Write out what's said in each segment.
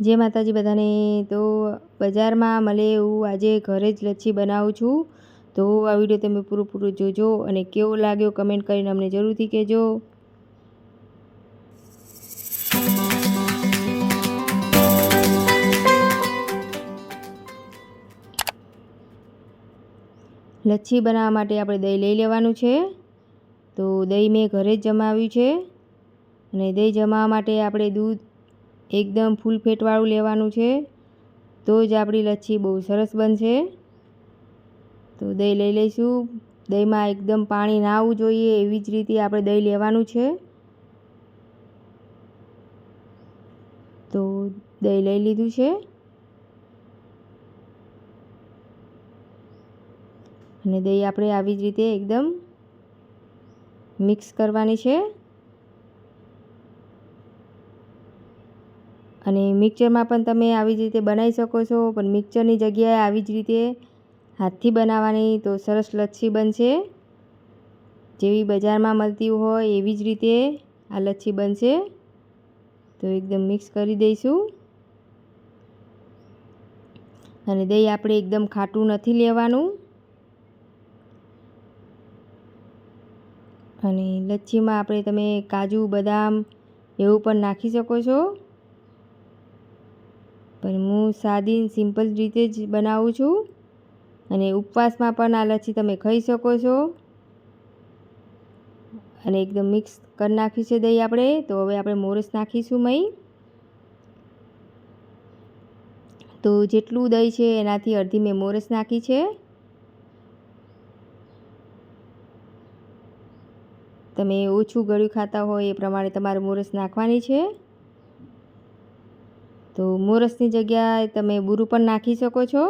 જય માતાજી બધાને તો બજારમાં મળે એવું આજે ઘરે જ લચ્છી બનાવું છું. તો આ વીડિયો તમે પૂરું પૂરું જોજો અને કેવો લાગ્યો કમેન્ટ કરીને અમને જરૂરથી કહેજો. લચ્છી બનાવવા માટે આપણે દહીં લઈ લેવાનું છે. તો દહીં મેં ઘરે જ જમાવ્યું છે. અને દહીં જમાવવા માટે આપણે દૂધ એકદમ ફૂલ ફેટવાળું લેવાનું છે. તો જ આપણી લચ્છી બહુ સરસ બનશે. તો દહીં લઈ લઈશું. દહીંમાં એકદમ પાણી ના આવવું જોઈએ, એવી જ રીતે આપણે દહીં લેવાનું છે. તો દહીં લઈ લીધું છે. અને દહીં આપણે આવી જ રીતે એકદમ મિક્સ કરવાની છે. અને મિક્સરમાં પણ તમે આવી જ રીતે બનાવી શકો છો, પણ મિક્સરની જગ્યાએ આવી જ રીતે હાથથી બનાવવાની તો સરસ લચ્છી બનશે. જેવી બજારમાં મળતી હોય એવી જ રીતે આ લચ્છી બનશે. તો એકદમ મિક્સ કરી દઈશું. અને દહીં આપણે એકદમ ખાટું નથી લેવાનું. અને લચ્છીમાં આપણે તમે કાજુ, બદામ એવું પણ નાખી શકો છો. પણ હું સાદી સિમ્પલ રીતે જ બનાવું છું. અને ઉપવાસમાં પણ આ લચ્છી તમે ખાઈ શકો છો. અને એકદમ મિક્સ કરી નાખ્યું છે દહીં આપણે. તો હવે આપણે મોરસ નાખીશું મહી. તો જેટલું દહીં છે એનાથી અડધી મેં મોરસ નાખી છે. તમે ઓછું ગળ્યું ખાતા હોય એ પ્રમાણે તમારે મોરસ નાખવાની છે. તો મોરસની જગ્યાએ તમે બુરું પણ નાખી શકો છો.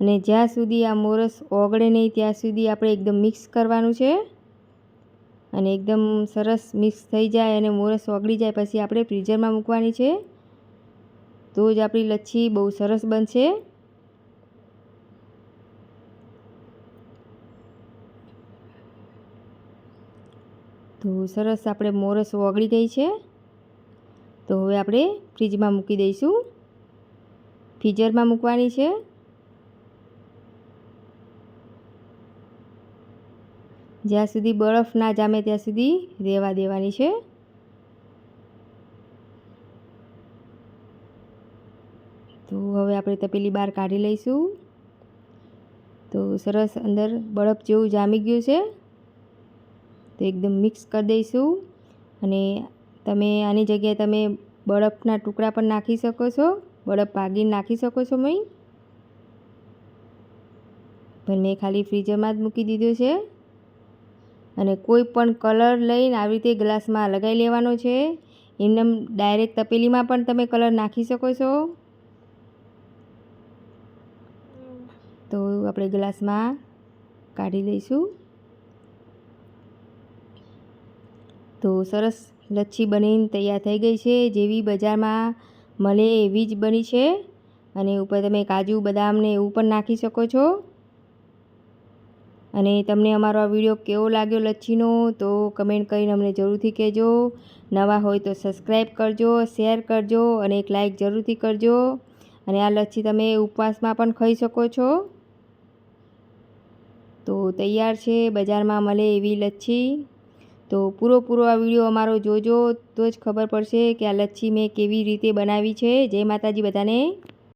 અને જ્યાં સુધી આ મોરસ ઓગળે નહીં, ત્યાં સુધી આપણે એકદમ મિક્સ કરવાનું છે. અને એકદમ સરસ મિક્સ થઈ જાય અને મોરસ ઓગળી જાય પછી આપણે ફ્રીઝરમાં મૂકવાની છે. તો જ આપણી લચ્છી બહુ સરસ બનશે. તો સરસ આપણે મોરસ ઓગળી ગઈ છે. તો હવે આપણે ફ્રીજમાં મૂકી દઈશું. ફ્રીઝરમાં મૂકવાની છે. જ્યાં સુધી બરફ ના જામે ત્યાં સુધી રહેવા દેવાની છે. તો હવે આપણે તપેલી બહાર કાઢી લઈશું. તો સરસ અંદર બરફ જેવું જામી ગયું છે. તો એકદમ મિક્સ કરી દઈશું. અને તમે આની જગ્યાએ તમે બરફના ટુકડા પણ નાખી શકો છો? બરફ ભાગીને નાખી શકો છો મય પણ મેં ખાલી ફ્રીઝરમાં જ મૂકી દીધું છે. અને કોઈ પણ કલર લઈને આવી રીતે ગ્લાસમાં લગાવી લેવાનો છે? એમને ડાયરેક્ટ તપેલીમાં પણ તમે કલર નાખી શકો છો? તો આપણે ગ્લાસમાં કાઢી લઈશું. તો સરસ લચ્છી બનીને તૈયાર થઈ ગઈ છે, જેવી બજારમાં મળે એવી જ બની છે. અને ઉપર તમે કાજુ બદામને એવું પણ નાખી શકો છો. અને તમને અમારો આ વીડિયો કેવો લાગ્યો લચ્છીનો, તો કમેન્ટ કરીને અમને જરૂરથી કહેજો. નવા હોય તો સબસ્ક્રાઈબ કરજો, શેર કરજો અને એક લાઇક જરૂરથી કરજો. અને આ લચ્છી તમે ઉપવાસમાં પણ ખાઈ શકો છો. તો તૈયાર છે, બજારમાં મળે એવી લચ્છી. તો પૂરો પૂરો આ વીડિયો અમારો જોજો તો જ ખબર પડશે કે આ લચ્છી મેં કેવી રીતે બનાવી છે. જય માતાજી બધાને.